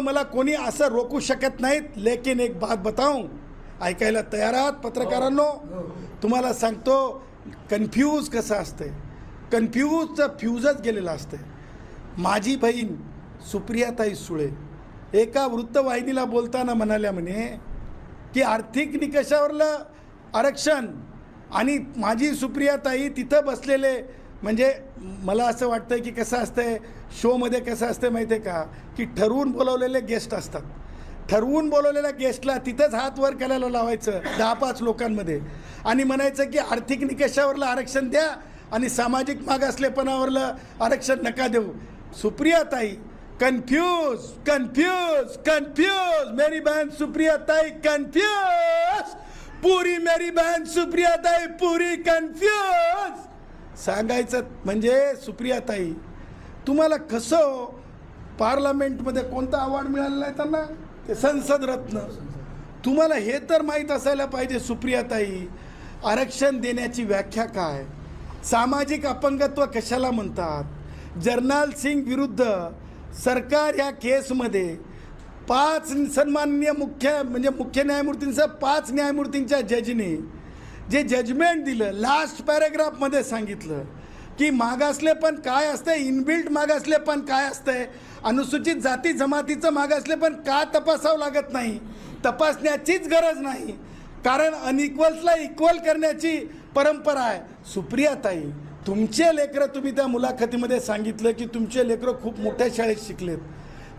मला कोणी असं रोखू शकत नाहीत लेकिन एक बात बताऊं ऐकायला तयार आहात पत्रकारांनो? तुम्हाला सांगतो कन्फ्यूज कसं असतंय? कन्फ्यूजचं फ्यूजच गेलेलं असतंय. माझी बहीण सुप्रियाताई सुळे एका वृत्तवाहिनीला बोलताना म्हणाल्या म्हणे की आर्थिक निकषावरलं आरक्षण आणि माझी सुप्रियाताई तिथं बसलेले म्हणजे मला असं वाटतं की कसं असतंय शोमध्ये कसं असतं माहिती आहे का? की ठरवून बोलवलेले गेस्ट असतात. ठरवून बोलवलेल्या गेस्टला तिथंच हात वर करायला लावायचं दहा पाच लोकांमध्ये. आणि म्हणायचं की आर्थिक निकषावरलं आरक्षण द्या आणि सामाजिक मागासलेपणावरलं आरक्षण नका देऊ. सुप्रिया ताई कन्फ्यूज कन्फ्यूज कन्फ्यूज मेरी बहन सुप्रियाताई कन्फ्यूज पुरी मेरी बहन सुप्रियाताई पुरी कन्फ्यूज सांगायचं म्हणजे सुप्रियाताई तुम्हाला कसं पार्लमेंटमध्ये कोणता अवॉर्ड मिळालेला आहे त्यांना? ते संसद रत्न. तुम्हाला हे तर माहीत असायला पाहिजे सुप्रियाताई आरक्षण देण्याची व्याख्या काय? सामाजिक अपंगत्व कशाला म्हणतात? जर्नाल सिंग विरुद्ध सरकार या केसमध्ये पाच सन्माननीय मुख्य म्हणजे मुख्य न्यायमूर्तींसह पाच न्यायमूर्तींच्या जजने जे जजमेंट दिलं लास्ट पॅरेग्राफमध्ये सांगितलं की मागासले पण काय असतंय? इनबिल्ट मागासले पण काय असतंय? अनुसूचित जाती जमातीचं मागासले पण का तपासावं लागत नाही? तपासण्याचीच गरज नाही. कारण अनइक्वल्सला इक्वल करण्याची परंपरा आहे. सुप्रियाताई तुमचे लेकरं तुम्ही त्या मुलाखतीमध्ये सांगितलं की तुमचे लेकरं खूप मोठ्या शाळेत शिकलेत.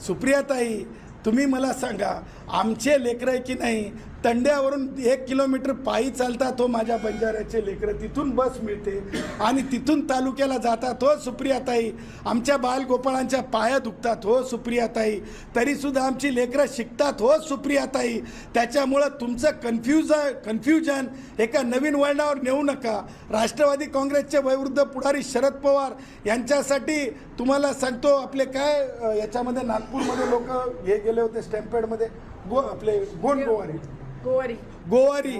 सुप्रियाताई तुम्ही मला सांगा आमचे लेकरं आहे की नाही? तंड्यावरून एक किलोमीटर पायी चालतात हो माझ्या बंजाऱ्याचे लेकरं. तिथून बस मिळते आणि तिथून तालुक्याला जातात हो सुप्रियाताई. आमच्या बालगोपाळांच्या पाया दुखतात हो सुप्रियाताई. तरीसुद्धा आमची लेकरं शिकतात हो सुप्रियाताई. त्याच्यामुळं तुमचं कन्फ्युज कन्फ्युजन एका नवीन वळणावर नेऊ नका. राष्ट्रवादी काँग्रेसचे वयवृद्ध पुढारी शरद पवार यांच्यासाठी तुम्हाला सांगतो आपले काय याच्यामध्ये नागपूरमध्ये लोक हे गेले होते स्टॅम्पेडमध्ये. गो आपले गोंड गोवारी. गोवारी. गोवारी.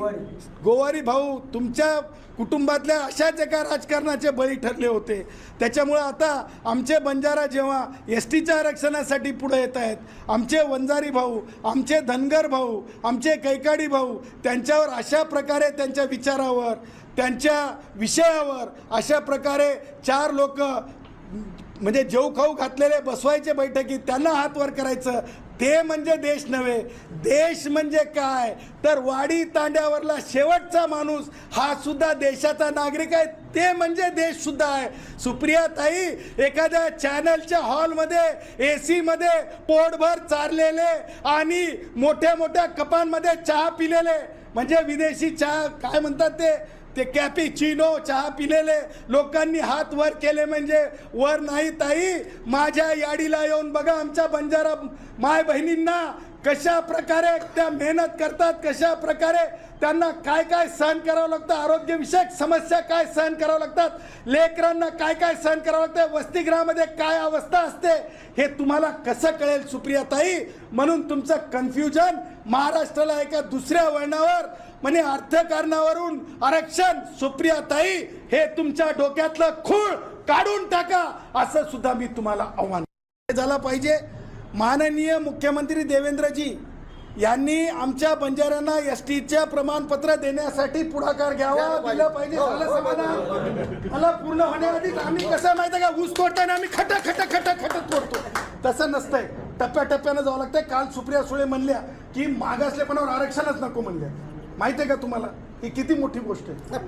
गोवारी. भाऊ तुमच्या कुटुंबातल्या अशाच एका राजकारणाचे बळी ठरले होते. त्याच्यामुळं आता आमचे बंजारा जेव्हा एस टीच्या आरक्षणासाठी पुढे येत आहेत आमचे वंजारी भाऊ आमचे धनगर भाऊ आमचे कैकाडी भाऊ त्यांच्यावर अशा प्रकारे त्यांच्या विचारावर त्यांच्या विषयावर अशा प्रकारे चार लोक म्हणजे जेव खाऊ घातलेले बसवायचे बैठकीत त्यांना हात वर करायचं. ते म्हणजे देश नव्हे. देश म्हणजे काय? तर वाडी तांड्यावरला शेवटचा माणूस हा सुद्धा देशाचा नागरिक आहे. ते म्हणजे देश सुद्धा आहे. सुप्रिया ताई एखाद्या चॅनलच्या हॉलमध्ये ए सीमध्ये पोटभर चारलेले आणि मोठ्या मोठ्या कपांमध्ये चहा पिलेले. म्हणजे विदेशी चहा काय म्हणतात ते? ते कॅपी चिनो चहा पिलेले लोकांनी हात वर केले म्हणजे वर नाही ताई. माझ्या याडीला येऊन बघा आमच्या बंजारा माय बहिणींना कशा प्रकारे त्या मेहनत करतात कशा प्रकारे त्यांना काय काय सहन करावं लागतं आरोग्यविषयक समस्या काय सहन करावं लागतात लेकरांना काय काय सहन करावं लागतं वसतिगृहामध्ये काय अवस्था असते हे तुम्हाला कसं कळेल सुप्रियाताई? म्हणून तुमचं कन्फ्युजन महाराष्ट्राला एका दुसऱ्या वळणावर म्हणजे अर्थकारणावरून आरक्षण सुप्रियाताई हे तुमच्या डोक्यातलं खूळ काढून टाका असं सुद्धा मी तुम्हाला आव्हान झाला पाहिजे. माननीय मुख्यमंत्री देवेंद्रजी यांनी आमच्या बंजाऱ्यांना एस टीच्या प्रमाणपत्र देण्यासाठी पुढाकार घ्यावा दिलं पाहिजे. झालं समाधान. मला पूर्ण होण्याआधीच आम्ही कसं माहिती आहे का? ऊस तोडताना आम्ही खट खट खट खट तोडतो तसं नसतंय. टप्प्याटप्प्यानं जावं लागतंय. काल सुप्रिया सुळे म्हणल्या की मागासलेपणावर आरक्षणच नको म्हणल्या. माहिती आहे का तुम्हाला? ही किती मोठी गोष्ट आहे.